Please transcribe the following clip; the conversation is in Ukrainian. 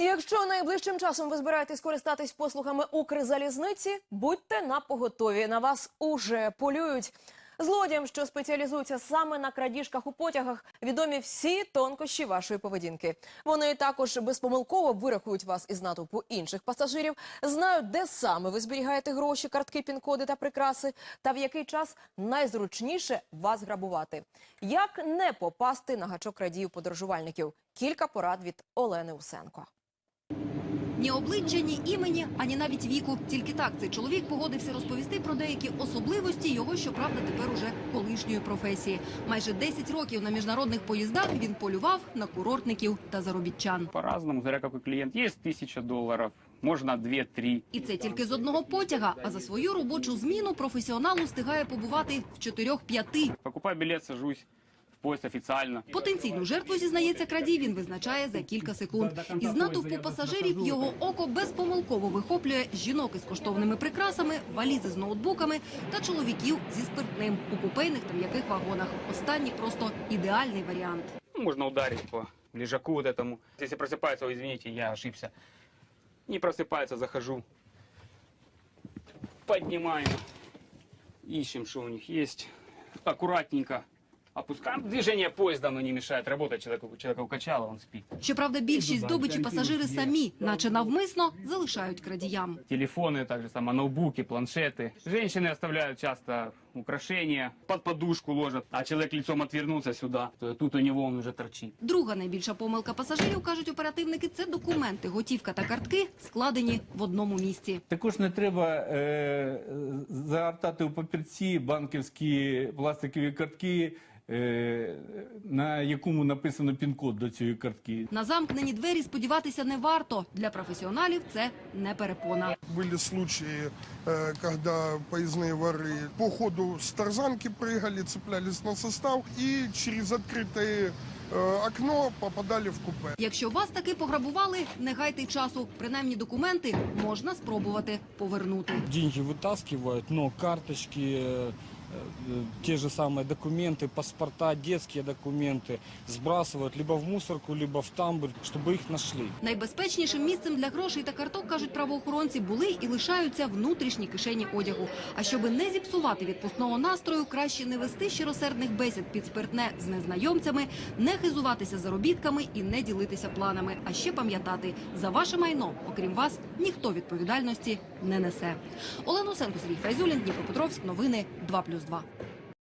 Якщо найближчим часом ви збираєтесь користатись послугами Укрзалізниці, будьте на поготові. На вас уже полюють. Злодіям, що спеціалізуються саме на крадіжках у потягах, відомі всі тонкощі вашої поведінки. Вони також безпомилково вирахують вас із натовпу інших пасажирів, знають, де саме ви зберігаєте гроші, картки, пін-коди та прикраси, та в який час найзручніше вас грабувати. Як не попасти на гачок крадіїв подорожувальників? Кілька порад від Олени Усенко. Ні обличчя, ні імені, ані навіть віку. Тільки так цей чоловік погодився розповісти про деякі особливості його, щоправда, тепер уже колишньої професії. Майже 10 років на міжнародних поїздах він полював на курортників та заробітчан. По-разному, смотря какой клиент. Есть тысяча долларов, можно две-три. І це тільки з одного потяга. А за свою робочу зміну професіонал устигає побувати в чотирьох-п'яти. Покупаю билет, сажусь в поезд официально. Потенційну жертву зізнається крадій. Він визначає за кілька секунд. Із натовпу пасажирів його око безпомилково вихоплює жінок із коштовними прикрасами, валізи з ноутбуками та чоловіків зі спиртним у купейних та м'яких вагонах. Останній просто ідеальний варіант. Ну, Можно ударить по лежаку вот этому. Если просыпается, ой, извините, я ошибся. Не просыпается, захожу. Поднимаем. Ищем, что у них есть. Аккуратненько. Опускаем. Движение поезда, оно не мешает. Работать человеку, человека укачало, он спит. Щоправда, більшість здобичі пасажири самі, наче навмисно, залишають крадіям. Телефоны, также само ноутбуки, планшеты. Женщины оставляют часто украшения, под подушку ложат, а человек лицом отвернулся сюда, то тут у него он уже торчит. Друга найбільша помилка пасажирів, кажуть оперативники, це документи, готівка та картки складені в одному місці. Також не треба е, загортати у папірці банківські пластикові картки, е, на якому написано пін-код до цієї картки. На замкнені двері сподіватися не варто. Для професіоналів це не перепона. Были случаи, э, когда поездные воры по ходу с тарзанки прыгали, цеплялись на состав и через открытое э, окно попадали в купе. Якщо вас таки пограбували, не гайте часу. Принаймні документи можна спробувати повернути. деньги вытаскивают, но карточки, э, э, те же самые документы, паспорта, детские документы сбрасывают либо в мусорку, либо в тамбур, чтобы их нашли. Найбезпечнішим місцем для грошей та карток, кажуть правоохоронці, були і лишаються внутрішні кишені одягу. А щоби не зіпсувати відпускного настрою, краще не вести щиросердних бесід під спиртне з незнайомцями, не хизуватися заробітками і не ділитися планами. А ще пам'ятати, за ваше майно, окрім вас, ніхто відповідальності не несе. Олена Усенко, Сергій Файзулін, Дніпропетровськ, новини 2+,2. 吧。